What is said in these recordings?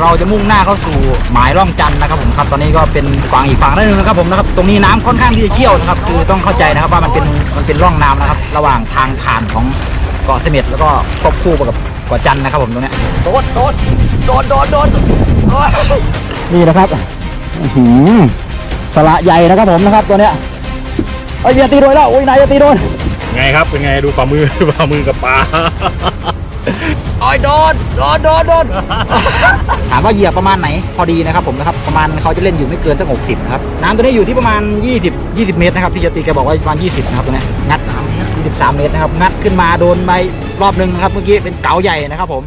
เราจะมุ่งหน้าเข้าสู่หมายร่องจันนะครับผมครับตอนนี้ก็เป็นฝั่งอีกฝั่งนึงนะครับผมนะครับตรงนี้น้ำค่อนข้างที่จะเชี่ยวนะครับคือต้องเข้าใจนะครับว่ามันเป็นมันเป็นร่องน้ำนะครับ ระหว่างทางผ่านของเกาะเสม็ดแล้วก็ควบคู่กับเกาะจันนะครับผมตรงเนี้ยโดดโดดโดดโดดโดดโดดนี่นะครับหือสละใหญ่นะครับผมนะครับตัวเนี้ยไอ้ยเบียตีโดนแล้วโอ้ยนายจะตีโดนไงครับเป็นไงดูฝ่ามือฝ่ามือกับปลา โอ้ยโดนโดนโดนโดนถามว่าเหยียบประมาณไหนพอดีนะครับผมนะครับประมาณเขาจะเล่นอยู่ไม่เกินสักหกสิบนะครับน้ำตัวนี้อยู่ที่ประมาณ 20 20 เมตรนะครับพี่จติแกบอกว่าประมาณ 20 นะครับตัวนี้ยงัด23 เมตรนะครับงัดขึ้นมาโดนไปรอบหนึ่งนะครับเมื่อกี้เป็นเก๋าใหญ่นะครับผม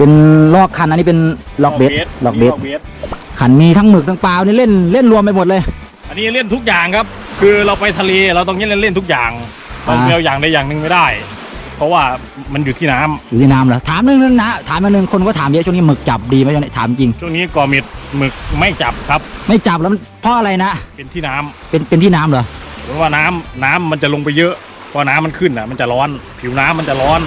เป็นลอกคันอันนี้เป็นล็อกเบสล็อกเบสเบสขันมีทั้งหมึกทั้งปลานี่เล่นเล่นรวมไปหมดเลย อันนี้เล่นทุกอย่างครับ คือเราไปทะเลเราต้องเล่นเล่นทุกอย่างเราอ่าเดียวอย่างใดอย่างหนึ่งไม่ได้ เพราะว่ามันอยู่ที่น้ำอยู่ที่น้ำเหรอถามนึงนึงนะถามมาหนึ่งคนก็ถามเยอะช่วงนี้หมึกจับดีไหมช่วงนี้ถามจริงช่วงนี้กอมิดหมึกไม่จับครับ ไม่จับแล้วมันเพราะอะไรนะเป็นที่น้ำเป็นเป็นที่น้ำเหรอเพราะว่าน้ำน้ำมันจะลงไปเยอะพอน้ำมันขึ้นอะ มันจะร้อน ผิวน้ำมันจะร้อน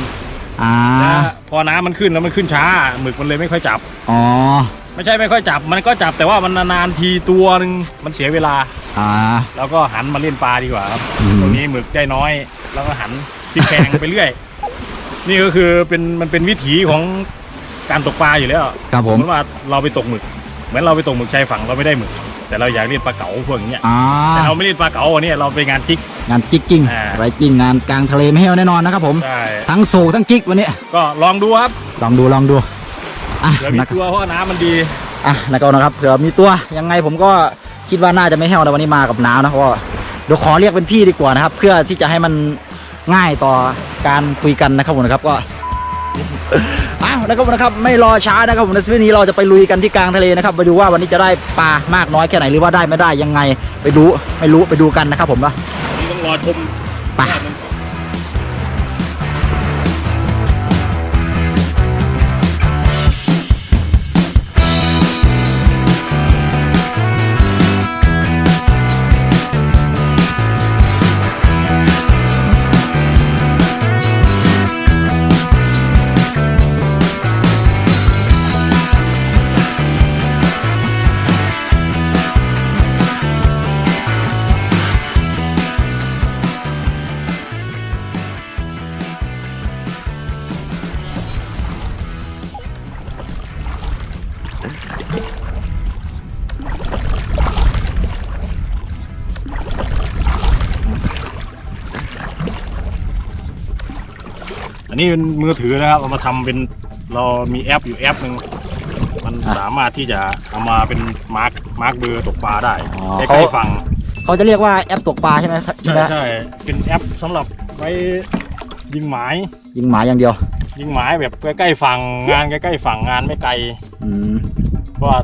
อ่านะพอน้ำมันขึ้นแล้วมันขึ้นช้าหมึกมันเลยไม่ค่อยจับ อ๋อไม่ใช่ไม่ค่อยจับ มันก็จับแต่ว่ามันนานๆทีตัวหนึ่งมันเสียเวลา อ่า แล้วก็หันมาเล่นปลาดีกว่าครับอืม ตรงนี้หมึกได้น้อย แล้วก็หันพลิกแพงไปเรื่อย นี่ก็คือเป็นมันเป็นวิถีของการตกปลาอยู่แล้วครับผสมมมติว่าเราไปตกหมึกเหมือนเราไปตกหมึกชายฝั่งเราไม่ได้หมึก แต่เราอยากเล่นปลาเก๋าพวกอย่างเงี้ยอ่าแต่เราไม่เล่นปลาเก๋าอันนี้เราไปงานจิก งานจิกกิ้งอ่า ไรจิ้งงานกลางทะเลไม่ให้เอาแน่นอนนะครับผม ใช่ทั้งโศกทั้งกิ๊กวันนี้ ก็ลองดูครับลองดูลองดูอะเดี๋ยวมีนะครับตัวเพราะว่าน้ำมันดีอะนะครับนะครับเผื่อมีตัวยังไงผมก็คิดว่าน่าจะไม่แห้วนะวันนี้มากับน้ำนะเพราะว่าเดี๋ยวขอเรียกเป็นพี่ดีกว่านะครับ เพื่อที่จะให้มันง่ายต่อการคุยกันนะครับผมนะครับก็ อ้าวนะครับนะครับไม่รอช้านะครับผมในวันนี้เราจะไปลุยกันที่กลางทะเลนะครับไปดูว่าวันนี้จะได้ปลามากน้อยแค่ไหนหรือว่าได้ไม่ได้ยังไง ไปดูไม่รู้ไปดูกันนะครับผมนะนี่ต้องรอชมไป นนี้เป็นมือถือนะครับ เอามาทำเป็นเรามีแอปอยู่แอปหนึ่งมันอะสามารถที่จะเอามาเป็นมาร์กมาร์กเบอร์ตกปลาได้อ๋อ ใกเขาล้ๆฝั่งเขาจะเรียกว่าแอปตกปลาใช่ไหมใช่ใช่ไหมใช่เป็นแอปสำหรับไว้ยิงหมาย ยิงหมาอย่างเดียว ยิงหมายแบบใกล้ๆฝั่งงานใกล้ๆฝั่งงานไม่ไกล อืมเพราะว่า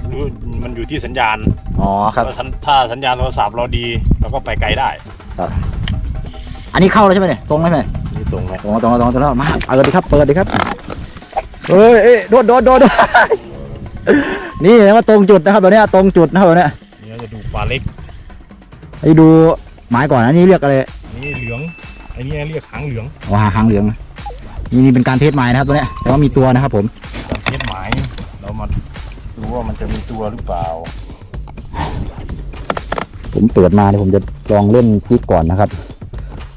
มันอยู่ที่สัญญาณอ๋อครับ ถ้าสัญถ้าสัญญาณโทรศัพท์เราดีเราก็ไปไกลได้ อันนี้เข้าแล้วใช่ไหมเนี่ยตรงไหมเนี่ยนี่ ตรงเลยตรงตรงตรงตรงแล้วมาเปิดดิครับ เปิดดิครับเฮ้ยเอ้ยโดดโดดโดดโดดนี่นะว่าตรงจุดนะครับตัวเนี้ยตรงจุดนะครับตัวเนี้ยนี่จะดูปลาเล็กให้ดูหมายก่อนอันนี้เรียกอะไรนี่เหลืองไอ้นี่เรียกหางเหลืองอ๋อหางเหลืองนี่นี่เป็นการเทสหมายนะครับตัวเนี้ยแต่ว่ามีตัวนะครับผมการเทสหมายเรามาดูว่ามันจะมีตัวหรือเปล่า ผมเปิดมาเนี่ยผมจะลองเล่นจิ๊กก่อนนะครับ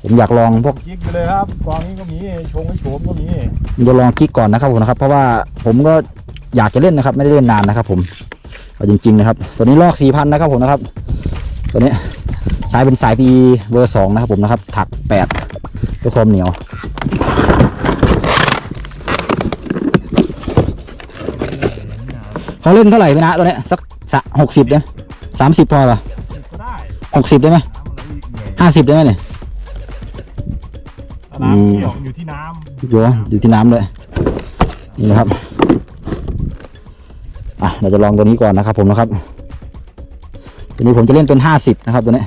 ผมอยากลองพวกยิกไปเลยครับกองนี้ก็มีชงให้โฉมก็มีผมจะลองจิ๊กก่อนนะครับผมนะครับ เพราะว่าผมก็อยากจะเล่นนะครับ ไม่ได้เล่นนานนะครับ ผมเอาจริง ๆ นะครับ ตัวนี้ลอกสี่พันนะครับผมนะครับ ตัวนี้ใช้เป็นสายปีเบอร์สองนะครับผมนะครับ ถักแปดด้วยความเหนียวเขาเล่นเท่าไหร่พี่นะตัวเนี้ยสักหกสิบเนี่ยสามสิบพอเหรอก็ได้หกสิบได้ไหมห้าสิบได้ไหมเนี่ย น้ำเกี่ยวอยู่ที่น้อยู่อยู่ที่น้ำเลยนี่นะครับอะเราจะลองตัวนี้ก่อนนะครับ ผมนะครับตัวนี้ผมจะเล่นเป็นห้าสิบนะครับตัวนี้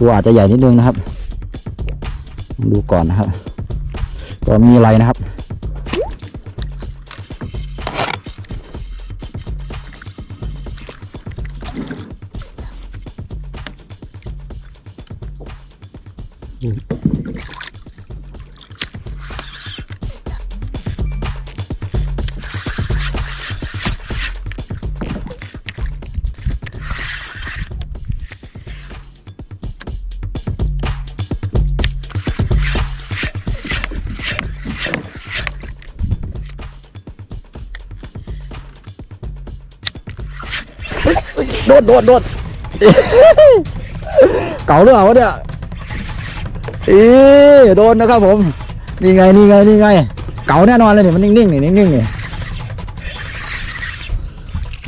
ตัวอาจจะใหญ่นิดนึงนะครับ ดูก่อนนะครับ ก็มีอะไรนะครับ ดโดดโดดเก่าหรือเปล่าวะเนี่ยอีโดนนะครับผม นี่ไงนี่ไงนี่ไง เก่าแน่นอนเลยนี่มันนิ่งๆนี่นิ่งๆนี่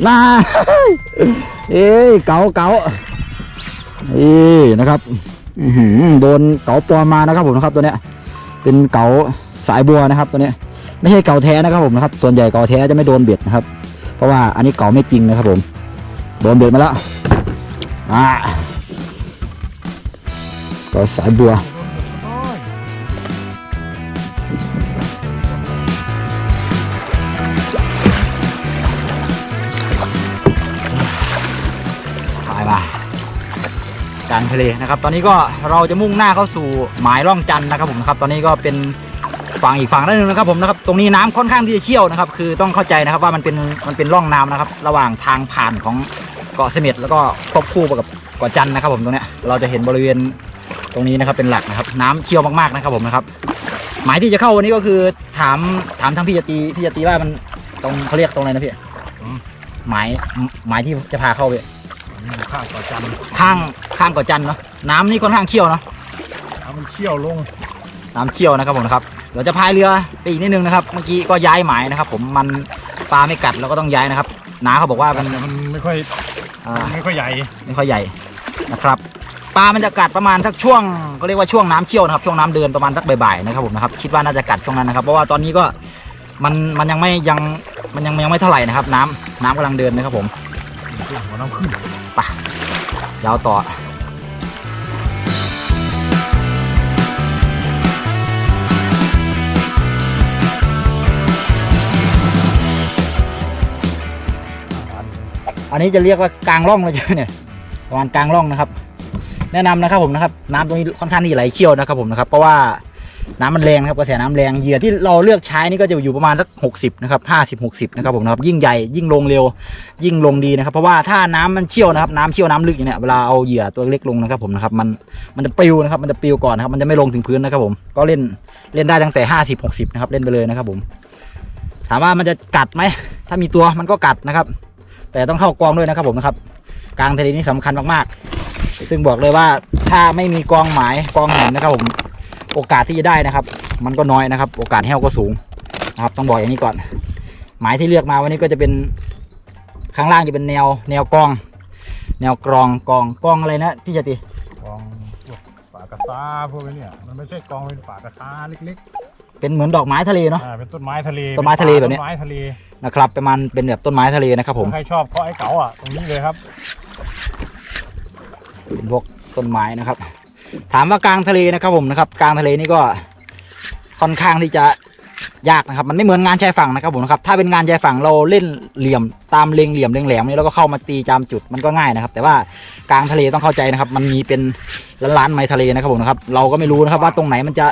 น่าเอ้ยเก่าเก่านี่นะครับอือหือโดนเก๋าปลอมมานะครับผมนะครับตัวเนี้ย เป็นเก๋าสายบัวนะครับตัวเนี้ย ไม่ใช่เก๋าแท้นะครับผมนะครับ ส่วนใหญ่เก๋าแท้จะไม่โดนเบ็ดนะครับ เพราะว่าอันนี้เก๋าไม่จริงนะครับผม โดนเบ็ดมาแล้วอ่าก๋าสายบัวไปมากลางทะเลนะครับ ตอนนี้ก็เราจะมุ่งหน้าเข้าสู่หมายร่องจันนะครับผมนะครับ ตอนนี้ก็เป็นฝั่งอีกฝั่งด้านหนึงนะครับผมนะครับตรงนี้น้ำค่อนข้างที่จะเชี่ยวนะครับ คือต้องเข้าใจนะครับว่ามันเป็นมันเป็นร่องน้ำนะครับ ระหว่างทางผ่านของ เกาะเสม็ดแล้วก็ควบคู่กับเกาะจันทร์นะครับผมตรงเนี้ยเราจะเห็นบริเวณตรงนี้นะครับเป็นหลักนะครับ น้ำเชี่ยวมากๆนะครับผมนะครับ หมายที่จะเข้าวันนี้ก็คือถามถามทางพี่จตีพี่จตีว่ามันตรงเขาเรียกตรงอะไรนะพี่หมายหมายที่จะพาเข้าไปข้างก่อจันทร์ข้างข้างเกาะจันทร์เนาะน้ำนี่ค่อนข้างเชี่ยวเนาะเอามันเชี่ยวลงน้ำเชี่ยวนะครับผมนะครับเราจะพายเรือไปอีกนิดนึงนะครับ เมื่อกี้ก็ย้ายหมายนะครับ ผมมันปลาไม่กัดเราก็ต้องย้ายนะครับน้าเขาบอกว่ามันมันไม่ค่อย อ่ามันไม่ค่อยใหญ่ไม่ค่อยใหญ่นะครับ ปลามันจะกัดประมาณสักช่วงก็เรียกว่าช่วงน้ำเชี่ยวนะครับช่วงน้ำเดินประมาณสักบ่ายๆนะครับผมนะครับคิดว่าน่าจะกัดช่วงนั้นนะครับ เพราะว่าตอนนี้ก็มันมันยังไม่ยังมันยังยังไม่เท่าไหร่นะครับ น้ำน้ำกำลังเดินนะครับผมหัวน้ำขึ้นไปยาวต่อ อันนี้จะเรียกว่ากลางร่องเลยใช่ไหมเนี่ยประมาณกลางร่องนะครับ แนะนำนะครับผมนะครับ น้ำตรงนี้ค่อนข้างที่ไหลเชี่ยวนะครับผมนะครับเพราะว่าน้ำมันแรงนะครับกระแสน้ำแรงเหยื่อที่เราเลือกใช้นี่ก็จะอยู่ประมาณสักหกสิบนะครับห้าสิบหกสิบนะครับผมนะครับยิ่งใหญ่ยิ่งลงเร็ว ยิ่งลงดีนะครับ เพราะว่าถ้าน้ำมันเชี่ยวนะครับน้ำเชี่ยวน้ำลึกอย่างเนี้ยเวลาเอาเหยื่อตัวเล็กลงนะครับผมนะครับมันมันจะปลิวนะครับมันจะปลิวก่อนนะครับมันจะไม่ลงถึงพื้นนะครับผมก็เล่นเล่นได้ตั้งแต่ห้าสิบหกสิบนะครับเล่นไปเลยนะครับผม ถามว่ามันจะกัดไหมถ้ามีตัวมันก็กัดนะครับ แต่ต้องเข้ากองด้วยนะครับผมนะครับ กลางทะเลนี่สำคัญมากๆ ซึ่งบอกเลยว่าถ้าไม่มีกองหมายกองหินนะครับผมโอกาสที่จะได้นะครับ มันก็น้อยนะครับ โอกาสแห้วก็สูงนะครับ ต้องบอกอย่างนี้ก่อน หมายที่เลือกมาวันนี้ก็จะเป็นข้างล่างจะเป็นแนวแนวกอง แนวกรองกองกองอะไรนะพี่จติกองพวกป่ากระซาพวกนี้เนี่ยมันไม่ใช่กองเป็นป่ากระซาเล็กเป็นเหมือนดอกไม้ทะเลเนาะๆอ่าเป็นต้นไม้ทะเลต้นไม้ทะเลแบบเนี้ยต้นไม้ทะเล นะครับประมาณเป็นแบบต้นไม้ทะเลนะครับผม ใครชอบเพราะไอ้เก๋าอะตรงนี้เลยครับ เป็นพวกต้นไม้นะครับ ถามว่ากลางทะเลนะครับผมนะครับ กลางทะเลนี่ก็ค่อนข้างที่จะยากนะครับ มันไม่เหมือนงานชายฝั่งนะครับผมนะครับ ถ้าเป็นงานชายฝั่งเราเล่นเหลี่ยมตามเลงเหลี่ยมเลงแหลมนี่แล้วก็เข้ามาตีจามจุดมันก็ง่ายนะครับ แต่ว่ากลางทะเลต้องเข้าใจนะครับ มันมีเป็นล้านล้านๆไมล์ทะเลนะครับผมนะครับ เราก็ไม่รู้นะครับว่าตรงไหนมันจะ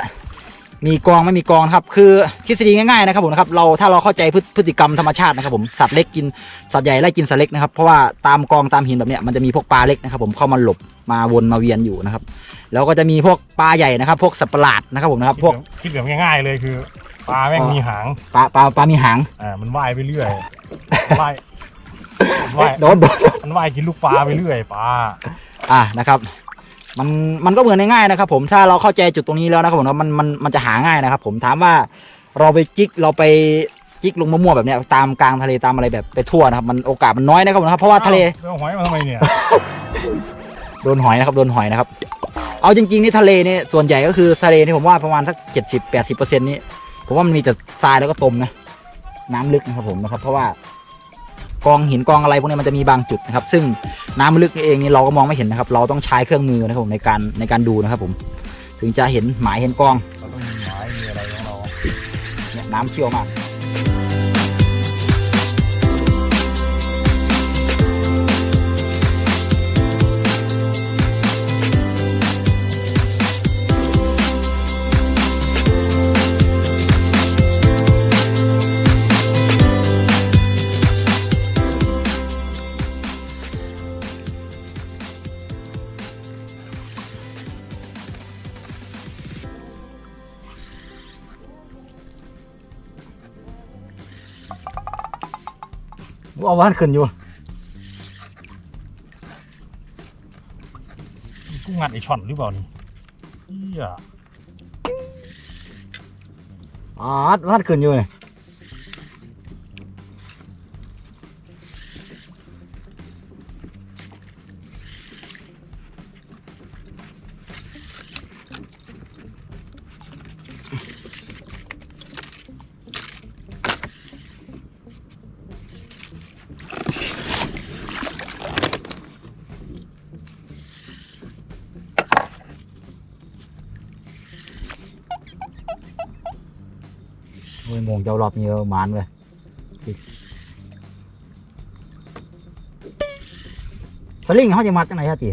มีกองไม่มีกองนะครับ คือทฤษฎีง่ายๆนะครับผมนะครับเราถ้าเราเข้าใจพฤพฤติกรรมธรรมชาตินะครับผมสัตว์เล็กกินสัตว์ใหญ่ไล่กินสัตว์เล็กนะครับเพราะว่าตามกองตามหินแบบเนี้ยมันจะมีพวกปลาเล็กนะครับผมเข้ามาหลบมาวนมาเวียนอยู่นะครับแล้วก็จะมีพวกปลาใหญ่นะครับ พวกสัตว์ประหลาดนะครับผมนะครับพวกคิดแบบง่ายๆเลยคือปลาแม่งอ๋อมีหางปลาปลาปลามีหางอ่ามันว่ายไปเรื่อยว่ายว่ายโดนโดนมันว่ายกินลูกปลาไปเรื่อยปลาอ่านะครับ มันมันก็เหมือนง่ายๆนะครับ ผมถ้าเราเข้าใจจุดตรงนี้แล้วนะครับผมว่ามันมันมันจะหาง่ายนะครับ ผมถามว่าเราไปจิกเราไปจิกลงมั่วๆแบบเนี้ยตามกลางทะเลตามอะไรแบบไปทั่วนะครับ มันโอกาสมันน้อยนะครับผมนะครับเพราะว่าทะเลอ้เอาหอยมาทำไมเนี่ยโดนหอยนะครับโดนหอยนะครับ เอาจริงๆนี่ทะเลนี่ส่วนใหญ่ก็คือทะเลนี่ผมว่าประมาณสักเจ็ดสิบแปดสิบเปอร์เซ็นต์นี่ผมว่ามันมีแต่ทรายแล้วก็ตมนะ น้ำลึกนะครับผมนะครับ เพราะว่า กองหินกองอะไรพวกนี้มันจะมีบางจุดนะครับ ซึ่งน้ำลึกนี่เองนี่เราก็มองไม่เห็นนะครับ เราต้องใช้เครื่องมือนะครับผมในการในการดูนะครับ ผม ถึงจะเห็นหมายเห็นกองเราต้องมีหมายมีอะไรของเราเนี่ยน้ำเชี่ยวมาก เอาบ้านขึ้นอยู่กูงัดไอช่อนหรือเปล่านี่เหี้ยอ๋อบ้านขึ้นอยู่เลย รอบนี้เอาหมานเลยสลิงเขาจะมัดจังไหนฮะตี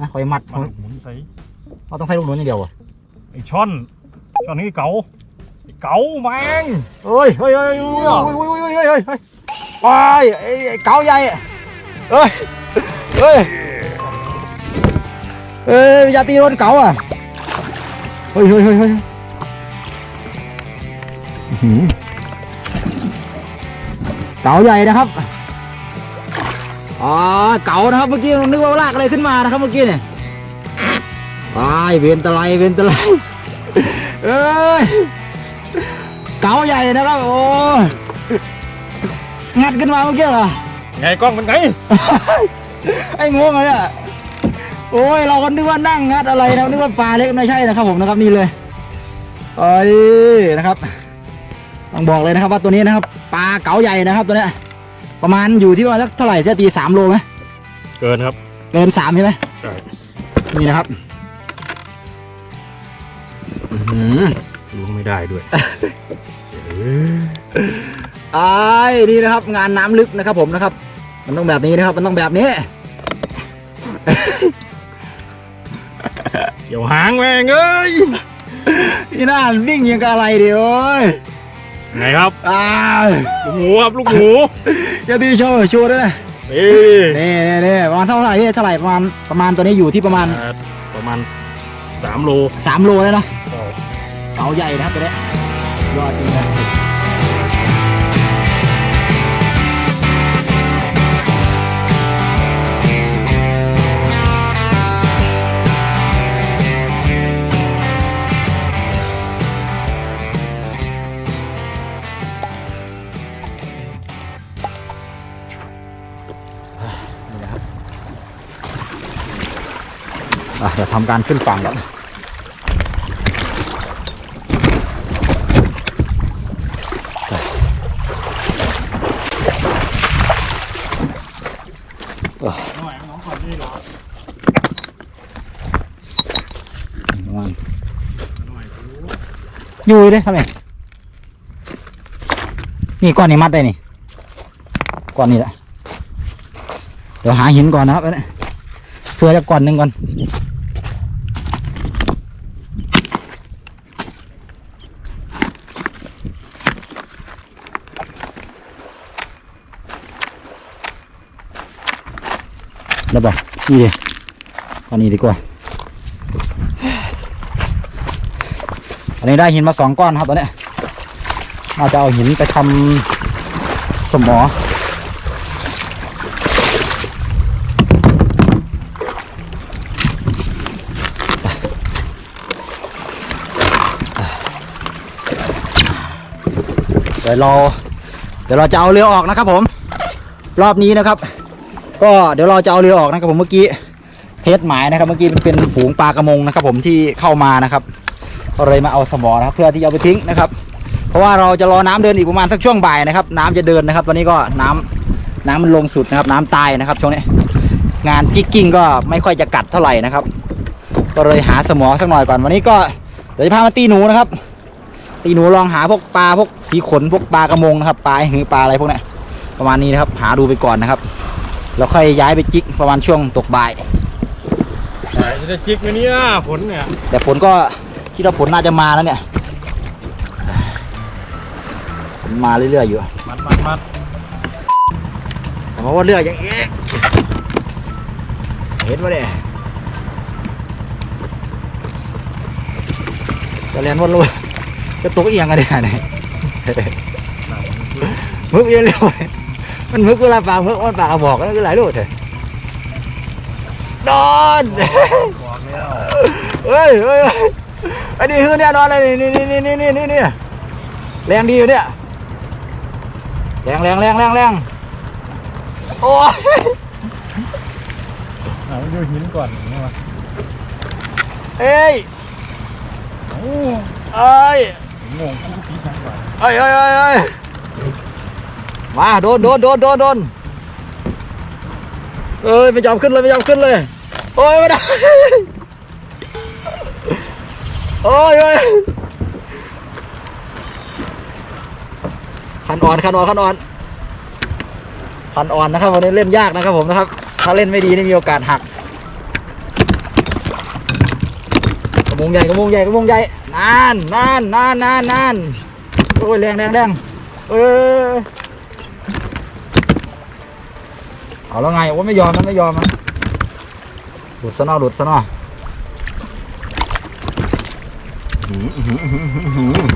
นะเขาจะมัดมันหมุนใส่เขาต้องใส่ลูกหนุนอย่างเดียววะไอช่อนช่อนนี่เก๋าไอเก๋าแมงเฮ้ยเฮ้ยเฮ้ยเฮ้ยเฮ้ยเฮ้ยเฮ้ยเฮ้ยเฮ้ยเฮ้ยไปไอ้ไอ้เก๋าใหญ่เฮ้ยเฮ้ยเอ้ยอย่าตีรถเก๋าอะเฮ้ยเฮ้ยเฮ้ย เฮ้ยอื้อหือเก๋าใหญ่นะครับ อ๋อ เก๋านะครับเมื่อกี้นึกว่าลากอะไรขึ้นมานะครับเมื่อกี้เนี่ยไปเวียนตะไลเวียนตะไลเอ้ย เก๋าใหญ่นะครับ โอ้ยงัดขึ้นมาเมื่อกี้เหรอ ไงกล้องเป็นไง ไอ้งงเลยอะโอ้ย เราก็นึกว่านั่งงัดอะไรนะนึกว่าปลาเล็กไม่ใช่นะครับผมนะครับนี่เลย เอ้ยนะครับ ต้องบอกเลยนะครับว่าตัวนี้นะครับปลาเก๋าใหญ่นะครับตัวเนี้ยประมาณอยู่ที่ว่าสักเท่าไหร่จะตีสามโลไหมเกินครับ เกินสามใช่ไหมใช่นี่นะครับอื้อหือล้วงไม่ได้ด้วยไอ้ายนี่นะครับ งานน้ำลึกนะครับ ผมนะครับ มันต้องแบบนี้นะครับ มันต้องแบบนี้ เกี่ยวหางแมงเอ้ยนี่น่าวิ่งยังกับอะไรดิโอ้ย ไงครับอ้าวลูกหมูครับลูกหมูจะตีโชว์โชว์ด้วยนะนี่นี่นี่นี่ประมาณเท่าไหร่พี่เท่าไหร่ประมาณประมาณตัวนี้อยู่ที่ประมาณอ่าประมาณสามโล3โลแล้วเนาะเก๋าใหญ่นะครับตัวนี้ยอดจริงนะ เดี๋ยวทำการขึ้นฝั่งแล้วน้อยน้องคนนี้เหรอประมาณน้อยอยู่เด้ทำไมนี่ก้อนนี้มัดได้นี่ก้อนนี้แหละเดี๋ยวหาหินก่อนนะครับเพื่อจะก้อนหนึ่งก่อน บอกนี่ดิก้อนนี้ดีกว่า อันนี้ได้หินมาสองก้อนครับตอนนี้ยน่าจะเอาหินไปทำสมอเดี๋ยวเราเดี๋ยวเราจะเอาเรือออกนะครับผม รอบนี้นะครับ ก็เดี๋ยวเราจะเอาเรือออกนะครับผมเมื่อกี้เทสหมายนะครับ เมื่อกี้เป็นฝูงปลากระมงนะครับ ผมที่เข้ามานะครับก็เลยมาเอาสมอนะครับเพื่อที่จะเอาไปทิ้งนะครับ เพราะว่าเราจะรอน้ำเดินอีกประมาณสักช่วงบ่ายนะครับ น้ำจะเดินนะครับ ตอนนี้ก็น้ำน้ำมันลงสุดนะครับ น้ำตายนะครับช่วงนี้งานจิกกิ้งก็ไม่ค่อยจะกัดเท่าไหร่นะครับ ก็เลยหาสมอสักหน่อยก่อนวันนี้ก็เดี๋ยวจะพามาตีหนูนะครับ ตีหนูลองหาพวกปลาพวกสีขนพวกปลากระมงนะครับปลาหือปลาอะไรพวกนี้ประมาณนี้นะครับ หาดูไปก่อนนะครับ แล้วค่อยย้ายไปจิกประมาณช่วงตกบ่ายแต่จะได้จิกไหมเนี่ยผลเนี่ยแต่ฝนก็คิดว่าฝนน่าจะมาแล้วเนี่ยฝนมาเรื่อยๆอยู่ มัดมัดมัดแต่ว่าเรือยังเอ๊ะเห็นว่าเนี่ยจะเรียนวนเลยจะตกเอียงกันเนี่ยไหนมึกเอียงเร็วเลย มันมึกเวลาปลาเมึกมันปลากระบอกนั่นคือหลายลูกเถอะโดนบอกแล้วเฮ้ยเฮ้ยเฮ้ยไอ้นี่คือเนี่ยนอนเลยนี่นี่นี่นี่นี่นี่นี่แรงดีอยู่เนี่ยแรงแรงแรงแรงแรงโอ้ยเอาดูหินก่อนนี่วะเอ้ยโอ้เอ้ยงงกูปีทั้งวันเอ้ยเอ้ยเอ้ยเอ้ย มาโดนโดนโดนโดนโดนเอ้ยไม่ยอมขึ้นเลยไม่ยอมขึ้นเลยโอ้ยไม่ได้โอ้ยโอ้ยคันอ่อนคันอ่อนคันอ่อนคันอ่อนนะครับวันนี้เล่นยากนะครับผมนะครับ ถ้าเล่นไม่ดีนี่มีโอกาสหักกระมงใหญ่กระมงใหญ่กระมงใหญ่นานนานนานนานนานโอ้ยแรงแรงแรงเออ เอาแล้วไงโอ้ยไม่ยอมนะไม่ยอมนะหลุดซะหนอหลุดซะหนออื้อหืออื้อหืออื้อหือ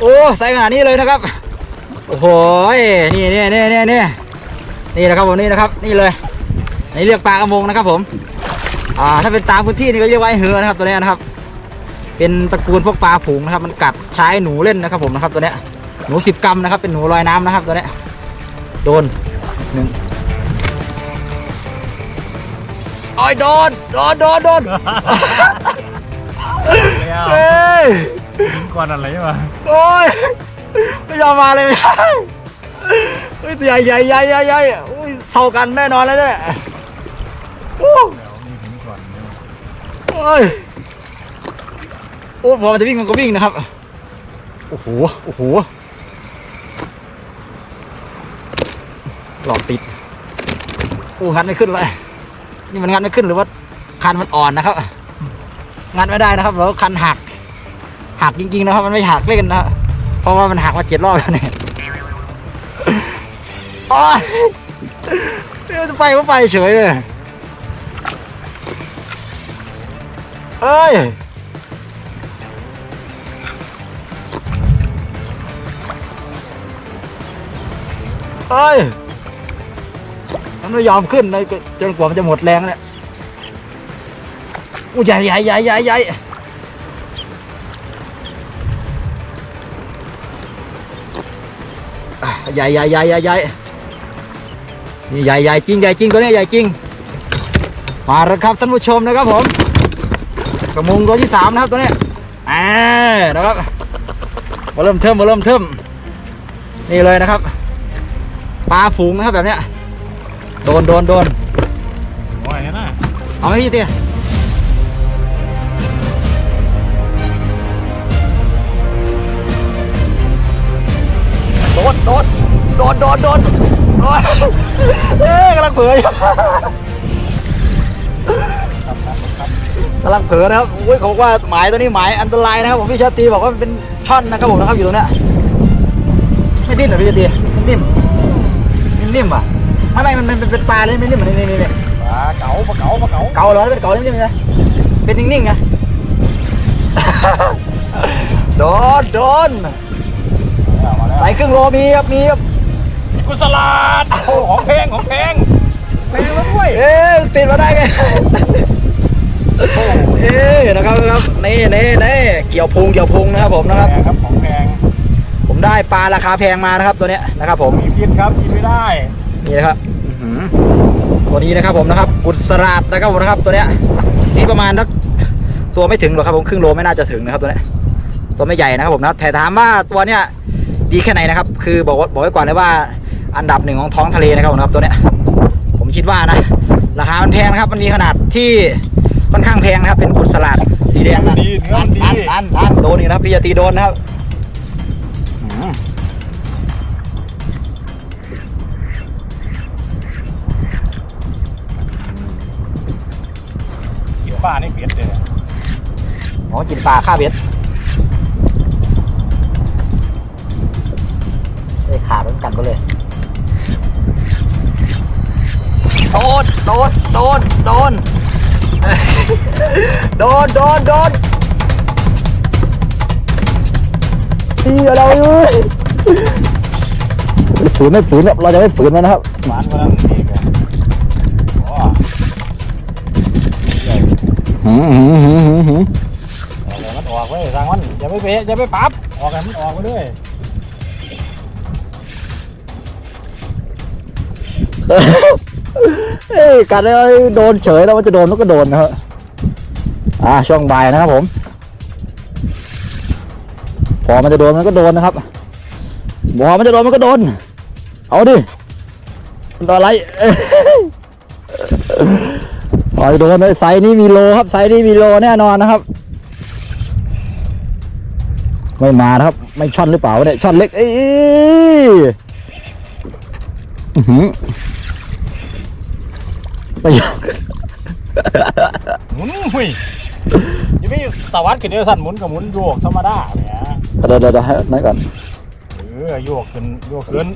โอ้ใส่ขนาดนี้เลยนะครับ โอ้โหนี่นี่นี่นี่นี่นี่นะครับผมนี่นะครับนี่เลยนี่เรียกปลากระมงนะครับผม อ่าถ้าเป็นตามพื้นที่นี่ก็เรียกว่าไอเหือนะครับตัวเนี้ยนะครับ เป็นตระกูลพวกปลาฝูงนะครับ มันกัดใช้หนูเล่นนะครับผมนะครับตัวเนี้ยหนูสิบกรัมนะครับเป็นหนูลอยน้ำนะครับตัวเนี้ยโดนหนึ่ง โอ้ยโดนโดนโดนโดนแล้วเฮ้ยหินก่อนอะไรวะโอ้ยไม่ยอมมาเลยเฮ้ยตัวใหญ่ใหญ่ใหญ่ใหญ่ใหญ่อุ้ยเท่ากันแน่นอนเลยเนี่ยโอ้แล้วมีหินก่อนเนี่ยวะโอ้ยโอ้พอมันจะวิ่งมันก็วิ่งนะครับโอ้โหโอ้โหหลอกติดโอ้งัดไม่ขึ้นเลย นี่มันงัดไม่ขึ้นหรือว่าคันมันอ่อนนะครับ งัดไม่ได้นะครับแล้วคันหัก หักจริงๆนะครับ มันไม่หักเล่นนะเพราะว่ามันหักมาเจ็ดรอบแล้วเนี่ยโอ้ยเดี๋ยวจะไปก็ไปเฉยเลยเอ้ยเอ้ย มันไม่ยอมขึ้นเลยจนกว่ามันจะหมดแรงเนี่อู้ใหญ่ใหญ่ใหญ่ใหญ่ใหญ่ใหญ่ใหญ่ใหญ่ใหญ่ใหญ่นี่ใหญ่ใหญ่จริงใหญ่จริงตัวนี้ใหญ่จริงมาแล้วครับท่านผู้ชมนะครับผมกระมงตัวที่สามนะครับตัวนี้อ่านะครับมาเริ่มเทิมมาเริ่มเทิมนี่เลยนะครับปลาฝูงนะครับแบบเนี้ย โดนโดนโดนว่าอย่างนั้นนะเอาไหมพี่เตี้ยโดนโดนโดนโดนโดนโอ้ยเอ้ยกำลังเผลออยู่กำลังเผลอนะครับอุ้ยเขาบอกว่าหมายตัวนี้หมายอันตรายนะครับผมพี่ชาตรีบอกว่ามันเป็นช่อนนะครับผมนะครับอยู่ตรงเนี้ยไม่ดิ้นเหรอพี่ชาตรีมันนิ่มมันนิ่มอะ ไม่ไม่มันมันเป็นปลาเลยไม่นิ่มเหมือนนี่นี่นี่ปลาเก๋าปลาเก๋าปลาเก๋าเกาเหรอเป็นเกานิ่มๆไงเป็นนิ่งๆไงโดนโดนมาแล้วใส่ครึ่งโลมีครับมีครับกุสลาดโอ้ของแพงของแพงแพงแล้วด้วยเอ๊ะติดมาได้ไงเอ๊ะนะครับครับนี่นี่นี่เกี่ยวพุงเกี่ยวพุงนะครับผมนะครับแพงครับของแพงผมได้ปลาราคาแพงมานะครับตัวเนี้ยนะครับผมมีพิษครับกินไม่ได้ นี่นะครับอื้อหือตัวนี้นะครับผมนะครับกุศราดนะครับผมนะครับตัวเนี้ยนี่ประมาณนักตัวไม่ถึงหรอกครับผมครึ่งโลไม่น่าจะถึงนะครับตัวเนี้ยตัวไม่ใหญ่นะครับผมนะแต่ถามว่าตัวเนี้ยดีแค่ไหนนะครับ คือบอกว่าบอกไว้ก่อนเลยว่าอันดับหนึ่งของท้องทะเลนะครับผมนะครับตัวเนี้ยผมคิดว่านะราคามันแพงนะครับมันมีขนาดที่ค่อนข้างแพงนะครับเป็นกุศลาดสีแดงนะดีเนื้อมันดีนั่นนั่นนั่นโดนอีกนะครับพี่จะตีโดนนะครับ ปลานี่เผ็ดเลยอ๋อกินปลาฆ่าเบ็ดเลยขาดเหมือนกันก็เลย โดน โดน โดน โดน โดน โดน โดนพี่อะไรเอ้ยฝืนไม่ฝืนครับเราจะไม่ฝืนมันนะครับหวานกว่านั้นอีกอะโอ้ใหญ่ หืมหืมหืมหืมหืม เอาเลยมันออกไว้ยทางมันอย่าไปเบะอย่าไปปรับออกกันมันออกไปด้วยเอ้ยกัดเลยโดนเฉยแล้วมันจะโดนมันก็โดนนะครับอ่าช่วงบ่ายนะครับผม พอมันจะโดนมันก็โดนนะครับพอมันจะโดนมันก็โดน เอาดิมันอะไร เอ้ยพอจะโดนเลยไซส์นี้มีโลครับไซส์นี้มีโลแน่นอนนะครับ ไม่มานะครับ ไม่ช่อนหรือเปล่าเนี่ยช่อนเล็กเอ้ยอื้อหือไปหมุนหุยอยังไม่สวัสดิ์ขึ้นเดียวสั่นหมุนกับหมุนโยกธรรมดาเนี่ยเดี๋ยวเดี๋ยวเดี๋ยวให้นั่นก่อนเออโยกขึ้นโยกขึ้น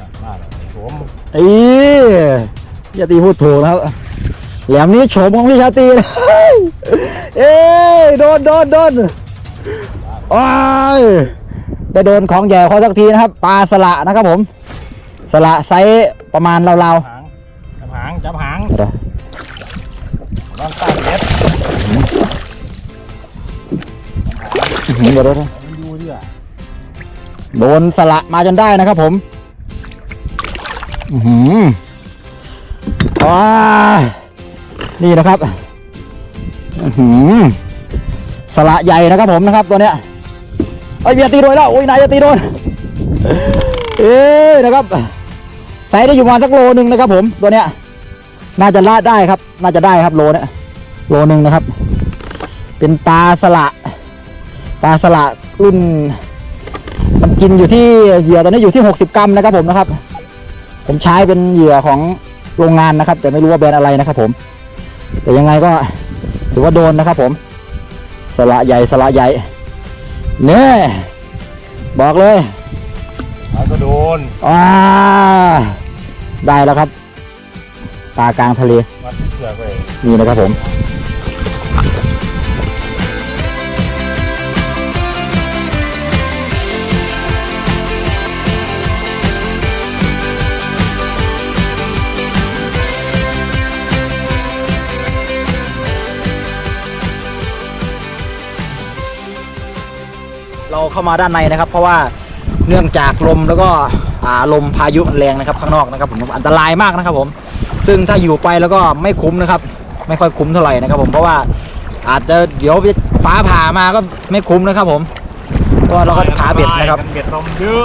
อะมาเลยสวมเอ้ยพี่ ชาตรีพูดถูกนะครับแหลมนี้โฉมของพี่ชาตรีนะเอ้ยโดนโดนโดนโอ้ยได้โดนของใหญ่พอสักทีนะครับปลาสละนะครับผม สละไซส์ประมาณราวหางจับหางจับหางๆเดี๋ยวนอนใต้เบ็ดอื้อหือเดี๋ยวเดี๋ยวเดี๋ยวมันอยู่ดิอะโดนสละมาจนได้นะครับผม อือหือ ว้านี่นะครับหือสละใหญ่นะครับผมนะครับตัวเนี้ยไอ้ยเบียตีโดนแล้วโอ้ยนายจะตีโดนเอ้ยนะครับใส่ได้อยู่ประมาณสักโลหนึ่งนะครับ ผมตัวเนี้ย น่าจะลาดได้ครับ น่าจะได้ครับโลเนี้ยโลหนึ่งนะครับ เป็นปลาสละปลาสละรุ่น มันกินอยู่ที่เหยื่อตอนนี้อยู่ที่60กรัมนะครับ ผมนะครับ ผมใช้เป็นเหยื่อของ โรงงานนะครับ แต่ไม่รู้ว่าแบรนด์อะไรนะครับ ผม แต่ยังไงก็ถือว่าโดนนะครับ ผม สละใหญ่สละใหญ่เนี่ยบอกเลยแล้วก็โดนอ่าได้แล้วครับปลากลางทะเลมัดเสือกไปนี่นะครับผม เราเข้ามาด้านในนะครับ เพราะว่าเนื่องจากลมแล้วก็อ่าลมพายุมันแรงนะครับข้างนอกนะครับผมอันตรายมากนะครับผม ซึ่งถ้าอยู่ไปแล้วก็ไม่คุ้มนะครับ ไม่ค่อยคุ้มเท่าไหร่นะครับ ผมเพราะว่าอาจจะเดี๋ยวฟ้าผ่ามาก็ไม่คุ้มนะครับ ผมเพราะว่าเราก็ขาเบ็ดนะครับเบ็ดลมเยอะ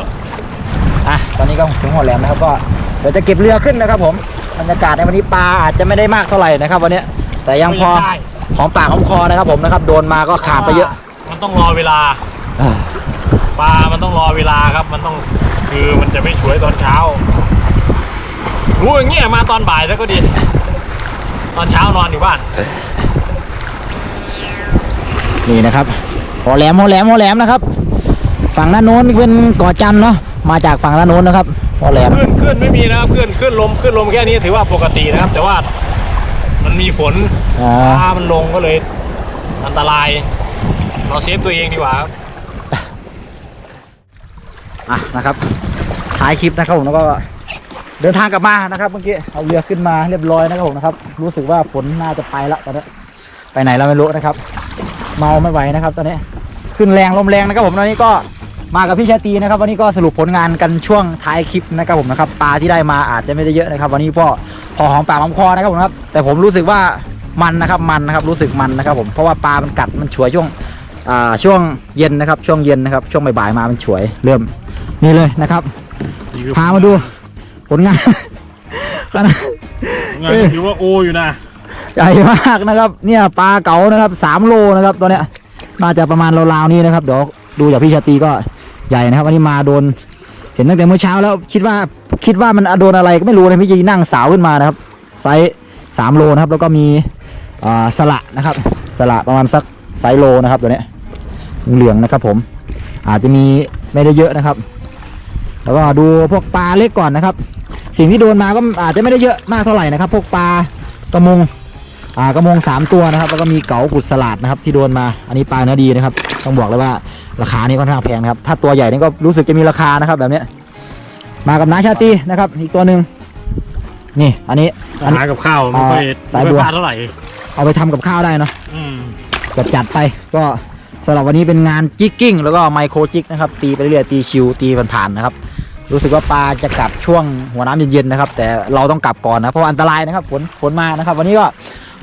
อะตอนนี้ก็ถึงหัวแหลมนะครับ ก็เดี๋ยวจะเก็บเรือขึ้นนะครับ ผมบรรยากาศในวันนี้ปลาอาจจะไม่ได้มากเท่าไหร่นะครับ วันนี้แต่ยังพอได้หอมปากหอมคอนะครับ ผมนะครับ โดนมาก็ขาดไปเยอะ มันต้องรอเวลาอ่า ปลามันต้องรอเวลาครับ มันต้องคือมันจะไม่ช่วยตอนเช้า รู้อย่างเงี้ยมาตอนบ่ายแล้วก็ดี ตอนเช้านอนอยู่บ้าน นี่นะครับหัวแหลมหัวแหลมหัวแหลมนะครับ ฝั่งด้านโน้นเป็นเกาะจันทร์เนาะมาจากฝั่งด้านโน้นนะครับหัวแหลมขึ้นขึ้นไม่มีนะครับขึ้นขึ้นลมขึ้นลมแค่นี้ถือว่าปกตินะครับ แต่ว่ามันมีฝนอ่าปลามันลงก็เลย อันตราย เราเซฟตัวเองดีกว่าครับ อะนะครับท้ายคลิปนะครับผมแล้วก็เดินทางกลับมานะครับเมื่อกี้เอาเรือขึ้นมาเรียบร้อยนะครับผมนะครับ รู้สึกว่าฝนน่าจะไปละตอนนี้ไปไหนเราไม่รู้นะครับ เมาไม่ไหวนะครับ ตอนนี้ขึ้นแรงลมแรงนะครับ ผมตอนนี้ก็มากับพี่ชาตีนะครับ วันนี้ก็สรุปผลงานกันช่วงท้ายคลิปนะครับผมนะครับปลาที่ได้มาอาจจะไม่ได้เยอะนะครับ วันนี้พ่อพอหอมปากหอมคอนะครับผมครับ แต่ผมรู้สึกว่ามันนะครับมันนะครับรู้สึกมันนะครับ ผมเพราะว่าปลามันกัดมันฉวยช่วงช่วงเย็นนะครับ ช่วงเย็นนะครับ ช่วงบ่ายๆมามันฉวยเริ่ม นี่เลยนะครับ นี่คือพามาดูผลงาน ขนาดงานถือว่าโออยู่นะใหญ่มากนะครับ เนี่ยปลาเก๋านะครับสามโลนะครับตัวเนี้ย น่าจะประมาณราวๆนี้นะครับเดี๋ยวดูจากพี่ชาตรีก็ใหญ่นะครับวันนี้มาโดน เห็นตั้งแต่เมื่อเช้าแล้วคิดว่าคิดว่ามันโดนอะไรก็ไม่รู้นะพี่จีนั่งสาวขึ้นมานะครับ ไซส์สามโลนะครับ แล้วก็มีอ่าสละนะครับ สละประมาณสักไซส์โลนะครับตัวเนี้ยเหลืองๆนะครับ ผม อาจจะมีไม่ได้เยอะนะครับ แล้วก็ดูพวกปลาเล็กก่อนนะครับ สิ่งที่โดนมาก็อาจจะไม่ได้เยอะมากเท่าไหร่นะครับ พวกปลากระมงอ่ากระมงสามตัวนะครับ แล้วก็มีเก๋ากุดสลัดนะครับที่โดนมา อันนี้ปลาเนื้อดีนะครับ ต้องบอกเลยว่าราคานี่ค่อนข้างแพงนะครับ ถ้าตัวใหญ่นี่ก็รู้สึกจะมีราคานะครับ แบบเนี้ยมากับน้าชาตรีนะครับ อีกตัวหนึ่งนี่อันนี้อันนี้หากับข้าวไม่ค่อยอ่าสายบัวไม่ค่อพลาดเท่าไหร่เอาไปทำกับข้าวได้เนาะอืมจัดจัดไปก็ สำหรับวันนี้เป็นงานจิกกิ้งแล้วก็ไมโครจิกนะครับตีไปเรื่อยๆตีชิวตีผ่านๆนะครับ รู้สึกว่าปลาจะกลับช่วงหัวน้ำเย็นๆนะครับ แต่เราต้องกลับก่อนนะเพราะว่าอันตรายนะครับฝนฝนมานะครับ วันนี้ก็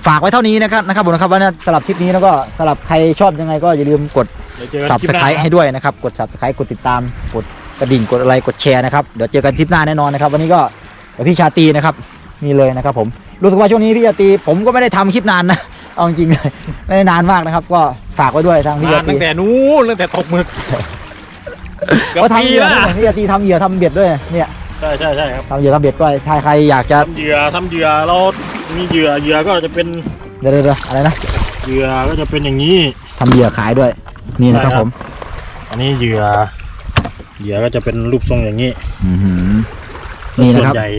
ฝากไว้เท่านี้นะครับนะครับผมนะครับว่าสำหรับคลิปนี้แล้วก็สำหรับใครชอบยังไงก็อย่าลืมกดเดี๋ยวเจอกันสับคลิสปหน้าไครต์ให้ด้วยนะครับ กดสับสไครต์กดติดตามกดกระดิ่งกดอะไรกดแชร์นะครับเดี๋ยวเจอกันทริปหน้าแน่นอนนะครับ วันนี้ก็เดี๋ยวพี่ชาตรีนะครับนี่เลยนะครับผมรู้สึกว่าช่วงนี้พี่ชาตรีผมก็ไม่ได้ทำคลิปนานนะ เอาจริงๆเลยไม่ได้นานมากนะครับ ก็ฝากไว้ด้วยทางพี่มาชาตรีตั้งแต่นู้นตั้งแต่ตกหมึกเกือบก็ทำปีเหยื่อแล้วนะพี่ชาตรีทำเหยื่อทำเบ็ดด้วยเนี่ยใช่ใช่ใช่ครับทำเหยื่อทำเบ็ดด้วยถ้าใครอยากจะทำเหยื่อทำเหยื่อเรามีเหยื่อเหยื่อก็จะเป็นเดี๋ยวเดี๋ยวเดี๋ยวอะไรนะเหยื่อก็จะเป็นอย่างนี้ ทำเหยื่อขายด้วย นี่นะครับใช่ครับผมอันนี้เหยื่อเหยื่อก็จะเป็นรูปทรงอย่างนี้อื้อหือนี่ส่นะวครับนใหญ่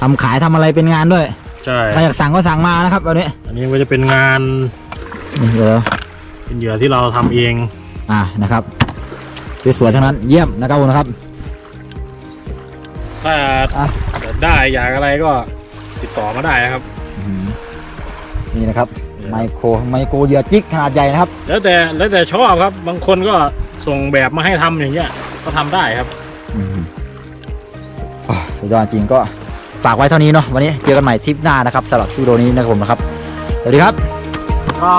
ทำขายทำอะไรเป็นงานด้วย ใช่ใครอยากสั่งก็สั่งมานะครับวันนี้อันนี้ก็จะเป็นงานนี่เดี๋ยวเป็นเหยื่อที่เราทำเองอ่านะครับสวยๆทั้งนั้นเยี่ยมนะครับผมนะครับถ้าอะได้อยากอะไรก็ติดต่อมาได้นะครับ อื้อหือนี่นะครับไมโครไมโครเหยื่อจิกขนาดใหญ่นะครับ แล้วแต่แล้วแต่ชอบครับ บางคนก็ส่งแบบมาให้ทำอย่างเงี้ยก็ทำได้ครับ อื้อหืออะสุดยอดจริงก็ ฝากไว้เท่านี้เนาะวันนี้เจอกันใหม่ทริปหน้านะครับสำหรับคลิปวิดีโอนี้นะครับผมนะครับสวัสดีครับก็